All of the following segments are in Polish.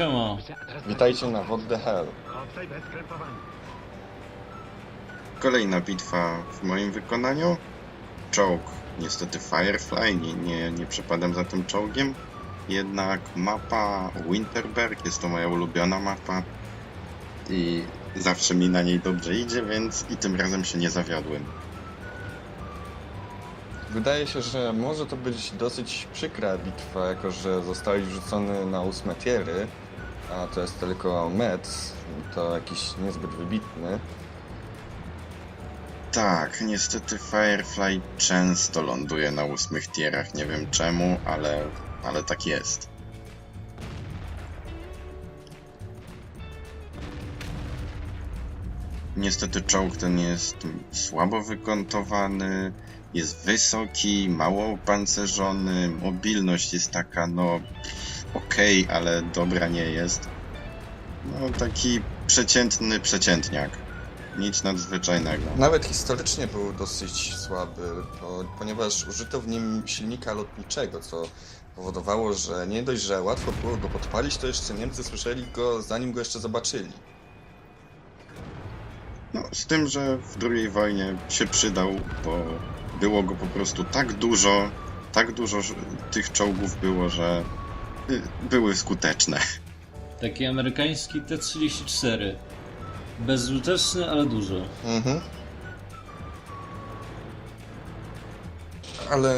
Siema. Witajcie na What the Hell. Obcej bez krępowania. Kolejna bitwa w moim wykonaniu. Czołg. Niestety Firefly, nie, nie, nie przepadam za tym czołgiem. Jednak mapa Winterberg jest to moja ulubiona mapa. I zawsze mi na niej dobrze idzie, więc i tym razem się nie zawiodłem. Wydaje się, że może to być dosyć przykra bitwa, jako że zostałeś wrzucony na ósme tiery, a to jest tylko Metz, to jakiś niezbyt wybitny. Tak, niestety Firefly często ląduje na ósmych tierach. Nie wiem czemu, ale, ale tak jest. Niestety czołg ten jest słabo wykontowany, jest wysoki, mało opancerzony, mobilność jest taka, no okej, ale dobra nie jest. No taki przeciętny przeciętniak. Nic nadzwyczajnego. Nawet historycznie był dosyć słaby, bo, ponieważ użyto w nim silnika lotniczego, co powodowało, że nie dość, że łatwo było go podpalić, to jeszcze Niemcy słyszeli go zanim go jeszcze zobaczyli. No, z tym, że w II wojnie się przydał, bo było go po prostu tak dużo, tak dużo tych czołgów było, że były skuteczne. Taki amerykański T-34. Bezużyteczny, ale dużo. Mhm. Ale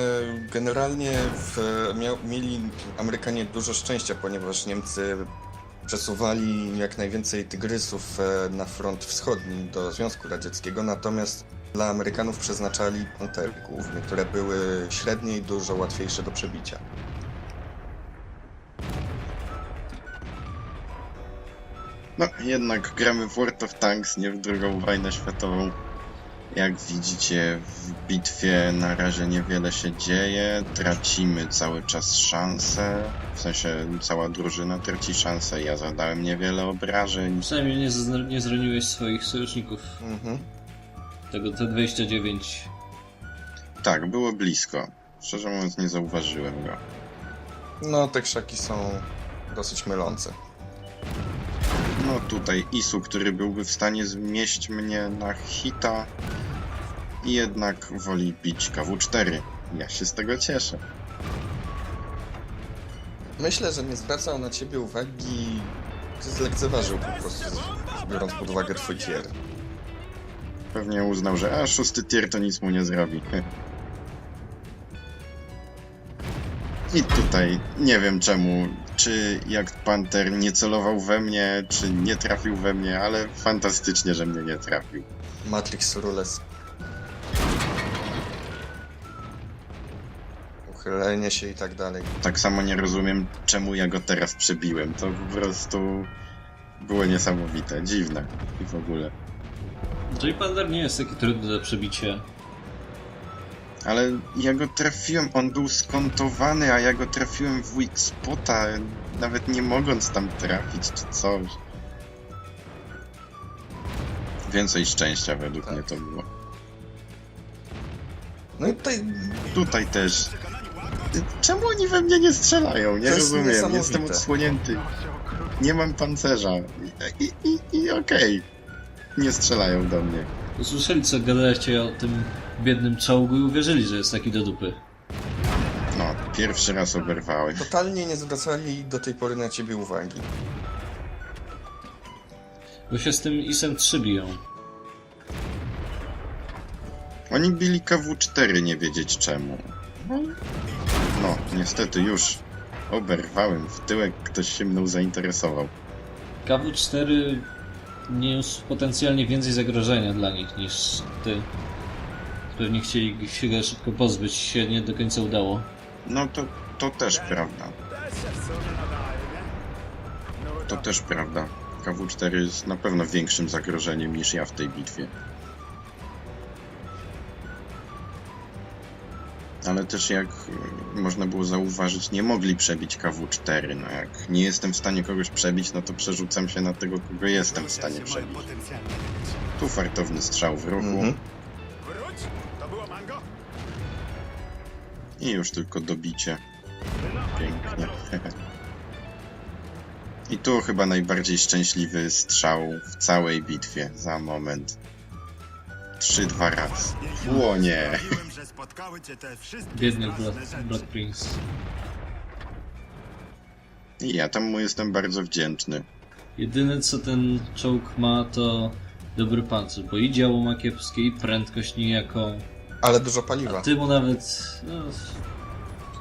generalnie w, miał, mieli Amerykanie dużo szczęścia, ponieważ Niemcy przesuwali jak najwięcej tygrysów e, na front wschodni do Związku Radzieckiego, natomiast dla Amerykanów przeznaczali pantery głównie, które były średnie i dużo łatwiejsze do przebicia. No, jednak gramy w World of Tanks, nie w II wojnę światową. Jak widzicie, w bitwie na razie niewiele się dzieje. Tracimy cały czas szanse. W sensie cała drużyna traci szanse. Ja zadałem niewiele obrażeń. Przynajmniej nie, nie zraniłeś swoich sojuszników. Mhm. Tego T-29. Tak, było blisko. Szczerze mówiąc, nie zauważyłem go. No, te krzaki są dosyć mylące. No tutaj Isu, który byłby w stanie zmieść mnie na hita i jednak woli bić KW4. Ja się z tego cieszę. Myślę, że nie zwracał na ciebie uwagi, że zlekceważył po prostu, biorąc pod uwagę twój tier. Pewnie uznał, że a szósty tier to nic mu nie zrobi. I tutaj nie wiem czemu, czy jak Panther nie celował we mnie, czy nie trafił we mnie, ale fantastycznie, że mnie nie trafił. Matrix Rules. Uchylenie się i tak dalej. Tak samo nie rozumiem, czemu ja go teraz przebiłem. To po prostu było niesamowite, dziwne i w ogóle. J Panther nie jest taki trudny do przebicia. Ale ja go trafiłem, on był skontowany, a ja go trafiłem w weak spota, nawet nie mogąc tam trafić czy coś. Więcej szczęścia według Tak. mnie to było. No i tutaj Tutaj też. Czemu oni we mnie nie strzelają? Nie To jest rozumiem, niesamowite. jestem odsłonięty. Nie mam pancerza. I, i, i, okej. Nie strzelają do mnie. Usłyszeli co o tym biednym czołgu i uwierzyli, że jest taki do dupy. No, pierwszy raz oberwałem. totalnie nie zwracali do tej pory na ciebie uwagi. Bo się z tym ISem 3 biją. Oni bili KW4, nie wiedzieć czemu. No, niestety już oberwałem w tyłek, ktoś się mną zainteresował. KW4 niósł potencjalnie więcej zagrożenia dla nich niż ty. Pewnie chcieli się go szybko pozbyć, się nie do końca udało. No to, to też prawda. To też prawda. KW4 jest na pewno większym zagrożeniem niż ja w tej bitwie. Ale też jak y, można było zauważyć, nie mogli przebić KW4. No jak nie jestem w stanie kogoś przebić, no to przerzucam się na tego, kogo jestem w stanie przebić. Tu fartowny strzał w ruchu Mhm. Wróć! I już tylko dobicie. Pięknie. I tu chyba najbardziej szczęśliwy strzał w całej bitwie za moment. 3-2 raz. Łonie! Biedny. Black Prince. I ja tam mu jestem bardzo wdzięczny. Jedyne co ten czołg ma to dobry pancerz, bo i działo ma kiepskie, i prędkość nijaką. Ale dużo A paliwa. ty mu nawet... No,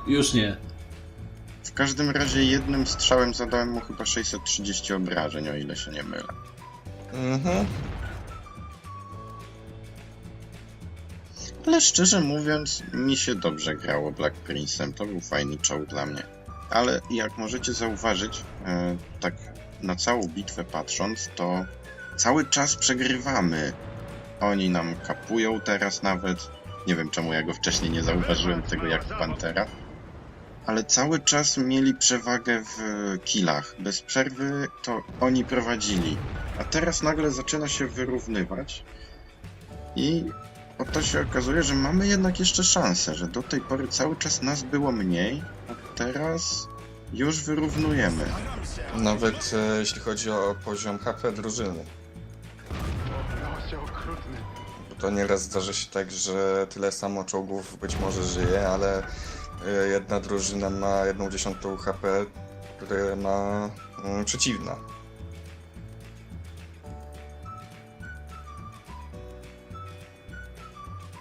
już nie. W każdym razie jednym strzałem zadałem mu chyba 630 obrażeń, o ile się nie mylę. Mhm. Ale szczerze mówiąc, mi się dobrze grało Black Prince'em. To był fajny czołg dla mnie. Ale jak możecie zauważyć, e, tak na całą bitwę patrząc, to cały czas przegrywamy. Oni nam kapują teraz nawet. Nie wiem czemu ja go wcześniej nie zauważyłem tego jak Pantera. Ale cały czas mieli przewagę w killach. Bez przerwy to oni prowadzili. A teraz nagle zaczyna się wyrównywać. I Oto się okazuje, że mamy jednak jeszcze szansę, że do tej pory cały czas nas było mniej, a teraz już wyrównujemy. Nawet e, jeśli chodzi o poziom HP drużyny. To nieraz zdarza się tak, że tyle samo czołgów być może żyje, ale e, jedna drużyna ma jedną dziesiątą HP, które ma mm, przeciwna.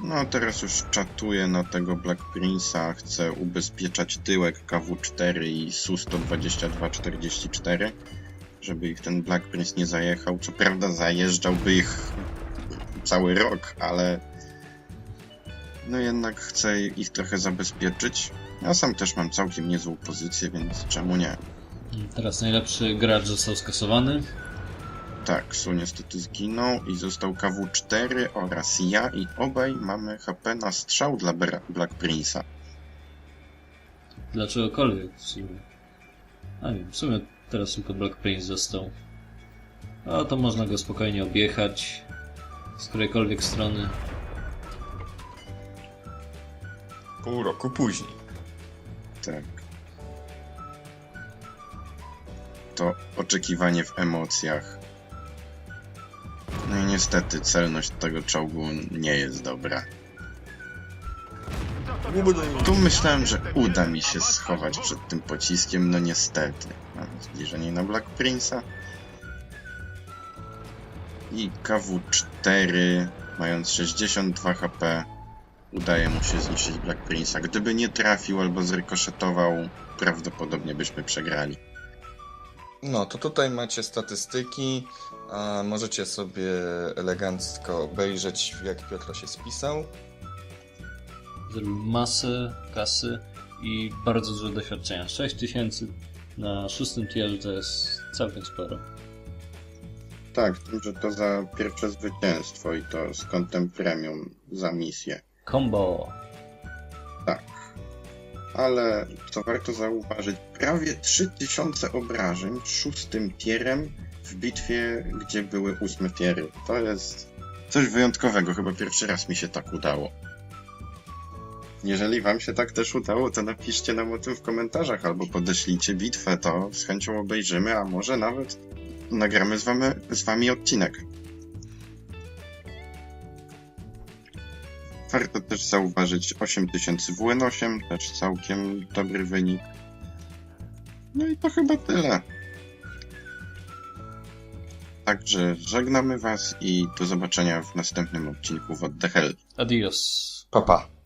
No teraz już czatuję na tego Black Prince'a, chcę ubezpieczać tyłek KW4 i Su-122-44, żeby ich ten Black Prince nie zajechał. Co prawda zajeżdżałby ich cały rok, ale no jednak chcę ich trochę zabezpieczyć. Ja sam też mam całkiem niezłą pozycję, więc czemu nie? Teraz najlepszy gracz został skasowany. Tak, Su niestety zginął i został KW4 oraz ja i obaj mamy HP na strzał dla Bra- Black Prince'a. Dlaczegokolwiek w sumie. A nie, w sumie teraz tylko Black Prince został. A to można go spokojnie objechać z którejkolwiek strony. Pół roku później. Tak. To oczekiwanie w emocjach. No i niestety celność tego czołgu nie jest dobra. Tu myślałem, że uda mi się schować przed tym pociskiem, no niestety. Mam zbliżenie na Black Prince'a. I KW4, mając 62 HP, udaje mu się zniszczyć Black Prince'a. Gdyby nie trafił albo zrykoszetował, prawdopodobnie byśmy przegrali. No, to tutaj macie statystyki, a możecie sobie elegancko obejrzeć, jak Piotr się spisał. Zrobił masę kasy i bardzo dużo doświadczenia. 6000 na szóstym tierze to jest całkiem sporo. Tak, tym, że to za pierwsze zwycięstwo i to z kątem premium za misję. Combo! Tak. Ale co warto zauważyć, prawie 3000 obrażeń szóstym tierem w bitwie, gdzie były ósme tiery. To jest coś wyjątkowego, chyba pierwszy raz mi się tak udało. Jeżeli wam się tak też udało, to napiszcie nam o tym w komentarzach albo podeślijcie bitwę, to z chęcią obejrzymy, a może nawet nagramy z wami, z wami odcinek. Warto też zauważyć 8000 WN8, też całkiem dobry wynik. No i to chyba tyle. Także żegnamy Was i do zobaczenia w następnym odcinku w What the Hell. Adios! Papa. Pa.